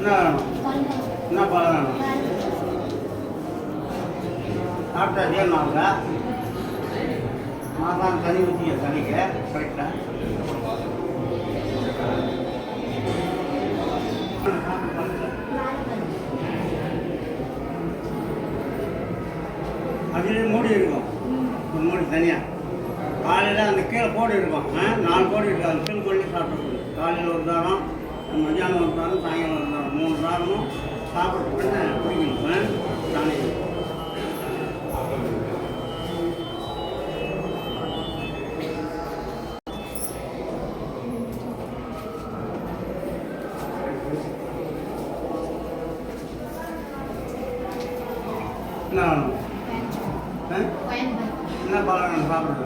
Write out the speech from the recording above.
என்ன என்ன பழம் வேணும்? சாப்பிட்டா ஜீரணம் ஆகுங்க மாதம் தனி ஊற்றிய தனிக்க கரெக்டாக அதுலேயே மூடி இருக்கும். மூடி தனியாக காலையில் அந்த கீழே போடி இருக்கும். நாலு போடி இருக்கும். அந்த கீழே கொண்டு சாப்பிட்டு காலையில் ஒரு தாரம் மத்தியானம் ஒரு தாரம் சாயங்காலம் சாப்பிட்றதுக்கு குடிக்கணும் தானே என்ன வேணும்? என்ன பழம் சாப்பிட்றது